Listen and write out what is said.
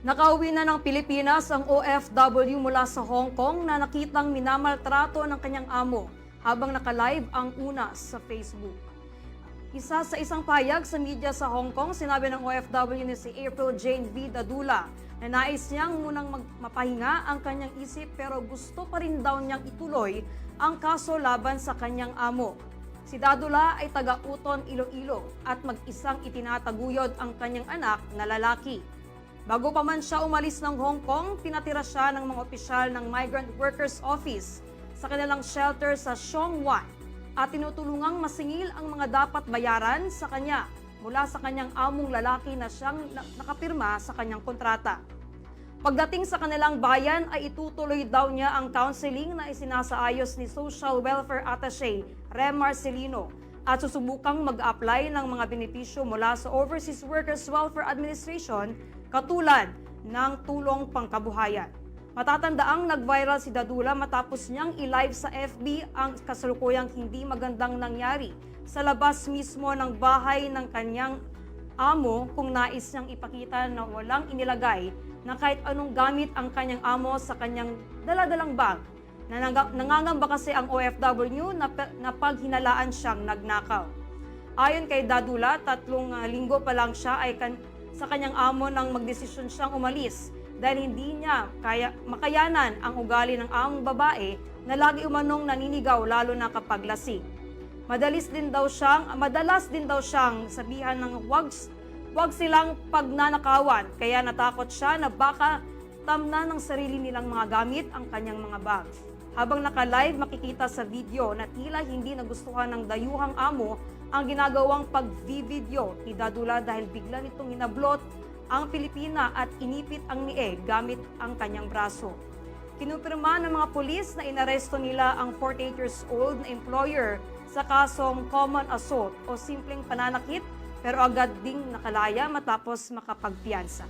Nakauwi na ng Pilipinas ang OFW mula sa Hong Kong na nakitang minamaltrato ng kanyang amo habang nakalive ang una sa Facebook. Isa sa isang payag sa media sa Hong Kong, sinabi ng OFW ni si April Jane V. Dadula na nais niyang munang mapahinga ang kanyang isip pero gusto pa rin daw niyang ituloy ang kaso laban sa kanyang amo. Si Dadula ay taga-Uton, Iloilo at mag-isang itinataguyod ang kanyang anak na lalaki. Bago pa man siya umalis ng Hong Kong, pinatira siya ng mga opisyal ng Migrant Workers Office sa kanilang shelter sa Xiongwan at tinutulungang masingil ang mga dapat bayaran sa kanya mula sa kanyang among lalaki na siyang na- nakapirma sa kanyang kontrata. Pagdating sa kanilang bayan ay itutuloy daw niya ang counseling na isinasaayos ni Social Welfare Attaché Rem Marcelino at susubukang mag-apply ng mga benepisyo mula sa Overseas Workers Welfare Administration katulad ng tulong pangkabuhayan. Matatandaang nag-viral si Dadula matapos niyang i-live sa FB ang kasalukuyang hindi magandang nangyari sa labas mismo ng bahay ng kanyang amo kung nais niyang ipakita na walang inilagay na kahit anong gamit ang kanyang amo sa kanyang daladalang bag. Nangangamba kasi ang OFW na, na pag hinalaan siyang nagnakaw. Ayon kay Dadula, tatlong ah, linggo pa lang siya ay kan- sa kanyang amo nang magdesisyon siyang umalis dahil hindi niya kaya makayanan ang ugali ng among babae na lagi umanong naninigaw lalo na kapag lasing. Madalis din daw siyang, madalas din daw siyang sabihan ng wag, wag silang pagnanakawan. Kaya natakot siya na baka tamna ng sarili nilang mga gamit ang kanyang mga bag. Habang naka-live, makikita sa video na tila hindi nagustuhan ng dayuhang amo ang ginagawang pag-video ni Dadula dahil bigla nitong hinablot ang Pilipina at inipit ang nieg gamit ang kanyang braso. Kinupirma ng mga pulis na inaresto nila ang 48 years old na employer sa kasong common assault o simpleng pananakit pero agad ding nakalaya matapos makapagpiyansa.